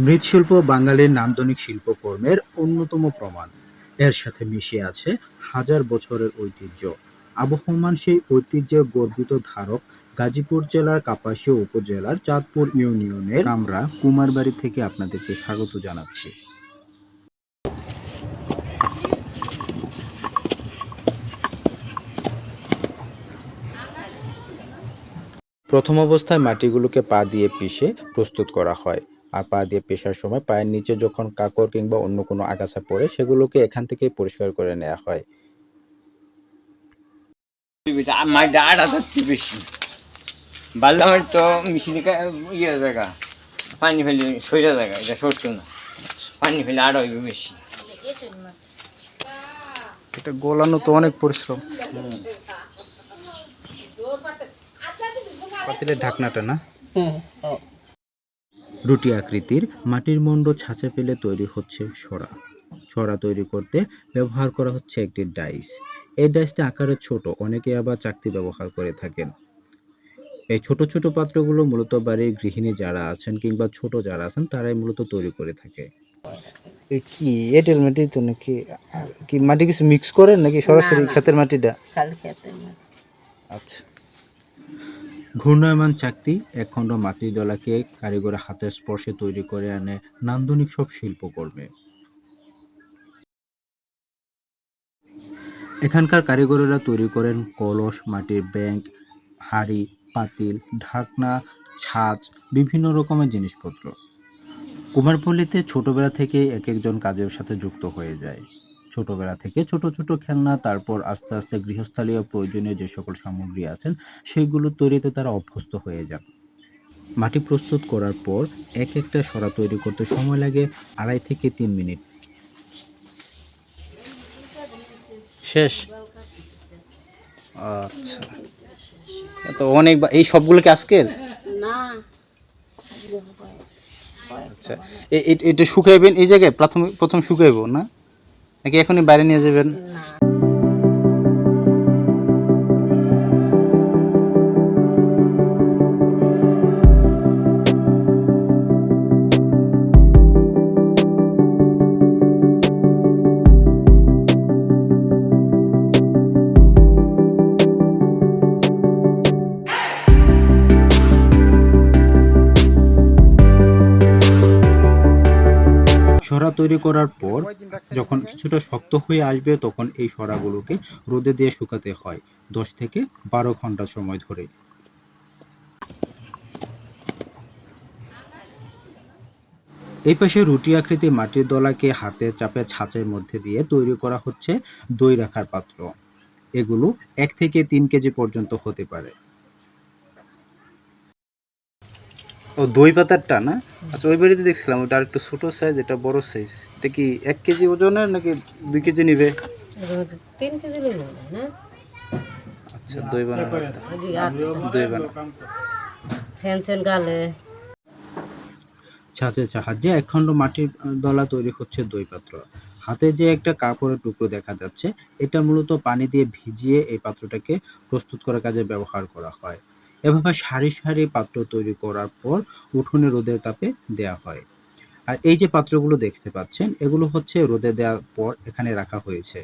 মৃৎশিল্প বাঙালির নান্দনিক শিল্পকর্মের অন্যতম প্রমাণ। এর সাথে মিশে আছে হাজার বছরের ঐতিহ্য। আবহমান সেই ঐতিহ্যের গর্বিত ধারক গাজীপুর জেলার কাপাসিয়া উপজেলার চাঁদপুর ইউনিয়নের। আমরা কুমারবাড়ি থেকে আপনাদেরকে স্বাগত জানাচ্ছি। প্রথম অবস্থায় মাটিগুলোকে পা দিয়ে পিষে প্রস্তুত করা হয়। আর পা দিয়ে পেশার সময় পায়ের নিচে যখন কাকড় কিংবা অন্য কোনো আগাছা পড়ে সেগুলোকে এখান থেকে পরিষ্কার করে নেওয়া হয়। বাল্লামের তো মিশিনি ইয়ে জায়গা পানি ফেলে জায়গা এটা সরছে না। পানি ফেলে আড়া হইবে বেশি। এটা গোলানো তো অনেক পরিশ্রম। পাতিলের ঢাকনাটা না? রুটি আকৃতির মাটির মণ্ড ছাঁচে ফেলে তৈরি হচ্ছে সরা সরা তৈরি করতে ব্যবহার করা হচ্ছে একটি ডাইস। এই ডাইসটা আকারে ছোট অনেকে আবার চাকতি ব্যবহার করে থাকেন। এই ছোট ছোট পাত্রগুলো মূলত বাড়ির গৃহিণী যারা আছেন কিংবা ছোট যারা আছেন তারাই মূলত তৈরি করে থাকে। কি? এঁটেল মাটি তো নাকি কি মাটি কিছু মিক্স করেন নাকি সরাসরি ক্ষেতের মাটিটা? আচ্ছা। ঘূর্ণায়মান চাকতি একখণ্ড মাটির দলাকে কারিগরের হাতের স্পর্শে তৈরি করে আনে নান্দনিক সব শিল্পকর্মে। এখানকার কারিগরেরা তৈরি করেন কলস, মাটির ব্যাংক, হাড়ি, পাতিল, ঢাকনা, ছাঁচ, বিভিন্ন রকমের জিনিসপত্র। কুমারপল্লীতে ছোটবেলা থেকে এক একজন কাজের সাথে যুক্ত হয়ে যায়। ছোটবেলা থেকে ছোট ছোট খেলনা তারপর আস্তে আস্তে গৃহস্থালীয় প্রয়োজনীয় যে সকল সামগ্রী আছেন সেগুলো তৈরিতে তারা অভ্যস্ত হয়ে যান। মাটি প্রস্তুত করার পর এক একটা সরা তৈরি করতে সময় লাগে আড়াই থেকে তিন মিনিট। শেষ? আচ্ছা। তো অনেক এই সবগুলো কি আজকের? না। আচ্ছা। এটা শুকাইবেন এই জায়গায়? প্রথম প্রথম শুকাইব না? নাকি এখনই বাইরে নিয়ে যাবেন? তৈরি করার পর যখন কিছুটা শক্ত হয়ে আসবে, তখন এই সরাগুলোকে রোদে দিয়ে শুকাতে হয় দশ থেকে বারো ঘণ্টা সময় ধরে। এই পাশে রুটি আকৃতি মাটির দলাকে হাতে চাপে ছাঁচের মধ্যে দিয়ে তৈরি করা হচ্ছে দই রাখার পাত্র। এগুলো এক থেকে তিন কেজি পর্যন্ত হতে পারে। ও দই পাতারটা না? আচ্ছা ওই বাড়িতে দেখছিলাম ওটা আর একটু ছোটো সাইজ এটা বড় সাইজ এটা কি এক কেজি ওজনের নাকি দুই কেজি নিবে? তিন কেজি না? আচ্ছা দই বানানো যে আর দই বানানো। ফ্যান ফ্যান গালে। ছাঁচের সাহায্যে একখণ্ড মাটির দলা তৈরি হচ্ছে দই পাত্র। হাতে যে একটা কাপড়ের টুকরো দেখা যাচ্ছে এটা মূলত পানি দিয়ে ভিজিয়ে এই পাত্রটাকে প্রস্তুত করার কাজে ব্যবহার করা হয়। এভাবে সারি সারি পাত্র তৈরি করার পর উঠোনে রোদের তাপে দেয়া হয়। আর এই যে পাত্রগুলো দেখতে পাচ্ছেন, এগুলো হচ্ছে রোদে দেওয়ার পর এখানে রাখা হয়েছে।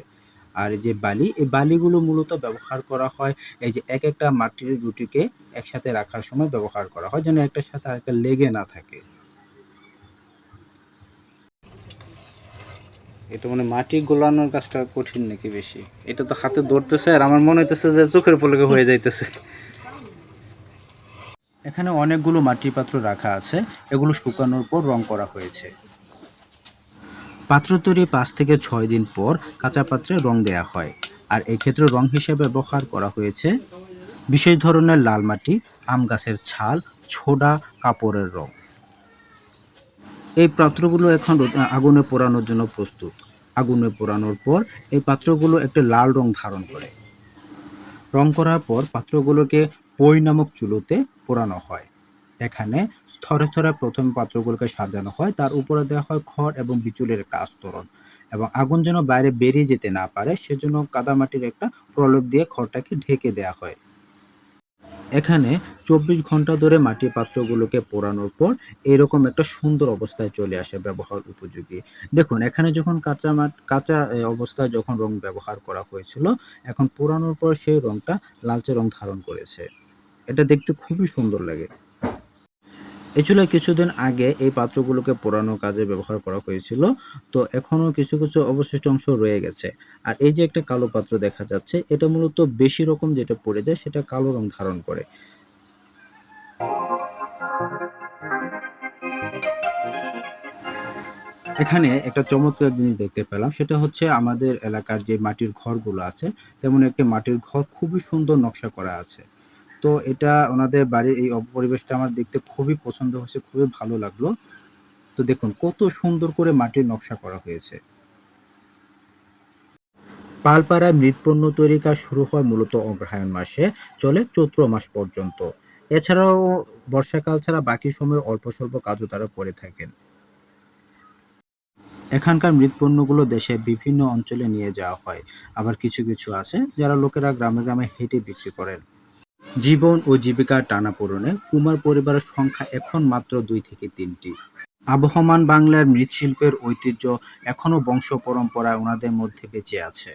আর যে বালি, এই বালিগুলো মূলত ব্যবহার করা হয় এই যে এক একটা মাটির রুটিকে একসাথে রাখার সময় ব্যবহার করা হয়, যেন একটার সাথে আরেকটা লেগে না থাকে। এটা মানে মাটি গোলানোর কাজটা কঠিন নাকি বেশি? এটা তো হাতে ধরতেছে আর আমার মনে হইতেছে যে চোখের পলকে হয়ে যাইতেছে। এখানে অনেকগুলো মাটির পাত্র রাখা আছে। এগুলো শুকানোর পর রং করা হয়েছে। পাত্র তৈরি পাঁচ থেকে ছয় দিন পর কাঁচা পাত্রে রং দেয়া হয়। আর এক্ষেত্রে রং হিসেবে ব্যবহার করা হয়েছে বিশেষ ধরনের লাল মাটি, আম গাছের ছাল, ছোডা, কাপড়ের রং। এই পাত্রগুলো এখন আগুনে পোড়ানোর জন্য প্রস্তুত। আগুনে পোড়ানোর পর এই পাত্রগুলো একটি লাল রং ধারণ করে। রং করার পর পাত্রগুলোকে পই নামক চুলোতে পোড়ানো হয়। এখানে স্তরে স্তরে প্রথম পাত্রগুলোকে সাজানো হয়, তার উপরে দেওয়া হয় খড় এবং বিচুলের একটা আস্তরণ। এবং আগুন যেন বাইরে বেরিয়ে যেতে না পারে, সেজন্য কাদামাটির একটা প্রলেপ দিয়ে খড়টাকে ঢেকে দেওয়া হয়। এখানে চব্বিশ ঘণ্টা ধরে মাটির পাত্রগুলোকে পোড়ানোর পর এরকম একটা সুন্দর অবস্থায় চলে আসে ব্যবহার উপযোগী। দেখুন, এখানে যখন কাঁচা মাট, কাঁচা অবস্থায় যখন রং ব্যবহার করা হয়েছিল, এখন পোড়ানোর পর সেই রংটা লালচে রং ধারণ করেছে। এটা দেখতে খুবই সুন্দর লাগে। এ কিছুদিন আগে এই পাত্রগুলোকে পোড়ানো কাজে ব্যবহার করা হয়েছিল, তো এখনও কিছু কিছু অবশিষ্ট অংশ রয়ে গেছে। আর এই যে একটা কালো পাত্র দেখা যাচ্ছে, এটা মূলত বেশি রকম যেটা পড়ে যায় সেটা কালো রং ধারণ করে। এখানে একটা চমৎকার জিনিস দেখতে পেলাম, সেটা হচ্ছে আমাদের এলাকার যে মাটির ঘরগুলো আছে, তেমন একটি মাটির ঘর খুবই সুন্দর নকশা করা আছে। তো এটা ওনাদের বাড়ির এই পরিবেশটা আমার দেখতে খুবই পছন্দ হয়েছে, খুবই ভালো লাগল। তো দেখুন, কত সুন্দর করে মাটির নকশা করা হয়েছে। পালপাড়ায় মৃৎপণ্য তৈরির কাজ শুরু হয় মূলত অগ্রহায়ণ মাসে, চলে চৈত্র মাস পর্যন্ত। এছাড়াও বর্ষাকাল ছাড়া বাকি সময় অল্প স্বল্প কাজও তারা করে থাকেন। এখানকার মৃৎপণ্যগুলো দেশের বিভিন্ন অঞ্চলে নিয়ে যাওয়া হয়। আবার কিছু কিছু আছে যারা লোকেরা গ্রামে গ্রামে হেঁটে বিক্রি করেন। জীবন ও জীবিকার টানাপোড়েনে কুমার পরিবারের সংখ্যা এখন মাত্র দুই থেকে তিনটি। আবহমান বাংলার মৃৎশিল্পের ঐতিহ্য এখনও বংশ পরম্পরায় ওনাদের মধ্যে বেঁচে আছে।